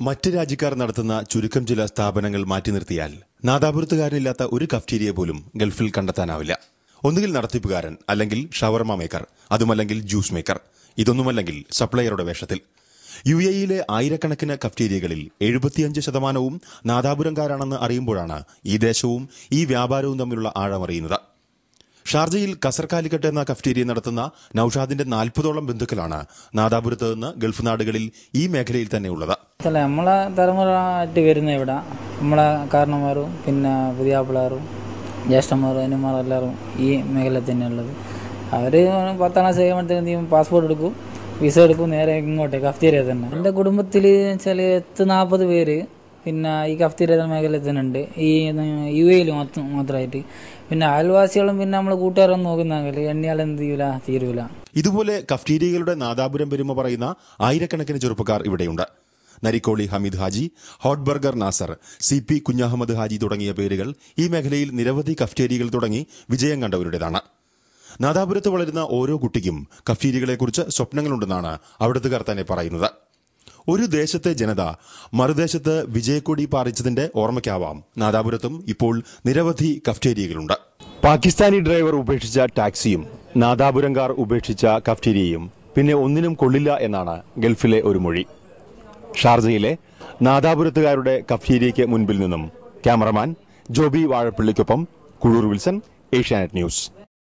മറ്റ് രാജ്യക്കാർ നടത്തുന്ന ചുരുക്കം ചില സ്ഥാപനങ്ങൾ മാറ്റി നിർത്തിയാൽ നാദാപുരത്തുകാരനില്ലാത്ത ഒരു കഫ്റ്റീരിയ പോലും ഗൾഫിൽ കണ്ടെത്താനാവില്ല. ഒന്നുകിൽ നടത്തിപ്പുകാരൻ അല്ലെങ്കിൽ ഷവർമ മേക്കർ അതുമല്ലെങ്കിൽ ജ്യൂസ് മേക്കർ ഇതൊന്നുമല്ലെങ്കിൽ സപ്ലയറുടെ വേഷത്തിൽ. യു എ യിലെ ആയിരക്കണക്കിന് കഫ്റ്റീരിയകളിൽ എഴുപത്തിയഞ്ച് ശതമാനവും നാദാപുരംകാരാണെന്ന് അറിയുമ്പോഴാണ് ഈ ദേശവും ഈ വ്യാപാരവും തമ്മിലുള്ള ആഴമറിയുന്നത് ഷാർജയിൽ കസർകാലിക്കട്ട് എന്ന കഫ്റ്റീരിയ നടത്തുന്ന നൌഷാദിന്റെ നാൽപ്പതോളം ബന്ധുക്കളാണ് നാദാപുരത്ത് നിന്ന് ഗൾഫ് നാടുകളിൽ ഈ മേഖലയിൽ തന്നെ ഉള്ളത്. അല്ല നമ്മളെ തലമുറ ആയിട്ട് വരുന്ന ഇവിടെ നമ്മളെ കാരണന്മാരും പിന്നെ പുതിയ പിള്ളേരും ജ്യേഷ്ഠന്മാരും അനിയന്മാരും എല്ലാവരും ഈ മേഖലയിൽ തന്നെയുള്ളത് അവർ പത്താം ക്ലാസ് കഴിയുമ്പോഴത്തേക്കും പാസ്പോർട്ട് എടുക്കും വിസ എടുക്കും നേരെ ഇങ്ങോട്ടേ കഫ്തീരിയ തന്നെ. എന്റെ കുടുംബത്തിൽ വെച്ചാൽ എത്ത് നാൽപ്പത് പേര് പിന്നെ ഈ കഫ്തീരിയ മേഖലയിൽ തന്നെ ഉണ്ട്. ഈ യു എയിൽ മൊത്തം മാത്രമായിട്ട്. പിന്നെ അയൽവാസികളും പിന്നെ നമ്മൾ കൂട്ടുകാരൊന്നും നോക്കുന്നെങ്കിൽ എണ്ണിയാൽ എന്ത് ചെയ്യൂല തീരൂല. ഇതുപോലെ കഫ്റ്റീരിയകളുടെ നാദാപുരം പെരുമ പറയുന്ന ആയിരക്കണക്കിന് ചെറുപ്പക്കാർ ഇവിടെയുണ്ട്. Narikkoli Hameed Haji Hot Burger Nasar C P Kunhahammed Haji തുടങ്ങിയ പേരുകൾ ഈ മേഖലയിൽ നിരവധി കഫ്റ്റേരികൾ തുടങ്ങി വിജയം കണ്ടവരുടേതാണ്. നാദാപുരത്ത് വളരുന്ന ഓരോ കുട്ടിക്കും കഫ്റ്റേരികളെക്കുറിച്ച് സ്വപ്നങ്ങളുണ്ടെന്നാണ് അവിടുത്തുകാർ തന്നെ പറയുന്നത്. ഒരു ദേശത്തെ ജനത മറുദേശത്ത് വിജയക്കൊടി പാറിച്ചതിന്റെ ഓർമ്മയ്ക്കാവാം നാദാപുരത്തും ഇപ്പോൾ നിരവധി കഫ്റ്റേരിയകളുണ്ട്. പാകിസ്ഥാനി ഡ്രൈവർ ഉപേക്ഷിച്ച ടാക്സിയും നാദാപുരംകാർ ഉപേക്ഷിച്ച കഫ്റ്റീരിയയും പിന്നെ ഒന്നിനും കൊള്ളില്ല എന്നാണ് ഗൾഫിലെ ഒരു മൊഴി. ഷാർജയിലെ നാദാപുരത്തുകാരുടെ കഫീരിയയ്ക്ക് മുൻപിൽ നിന്നും ക്യാമറമാൻ ജോബി വാഴപ്പള്ളിക്കൊപ്പം കുഴൂർ വിൽസൺ ഏഷ്യാനെറ്റ് ന്യൂസ്.